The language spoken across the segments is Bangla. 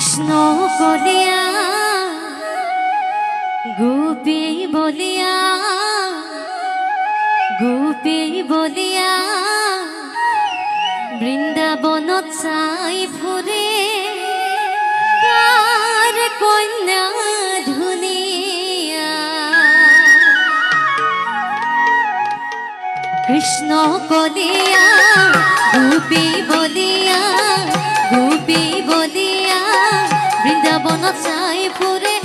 প্রশ্ন করিয়া, গোপী বলিয়া গোপী বলিয়া, বৃন্দাবনত চাই ভরে কার কন্যা ধুনিয়া কৃষ্ণ কলিয়া, গোপী বলিয়া খাঁচায় পুরে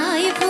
life.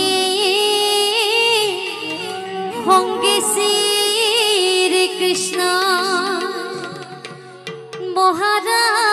অঙ্গে শ্রী কৃষ্ণ মহারাজ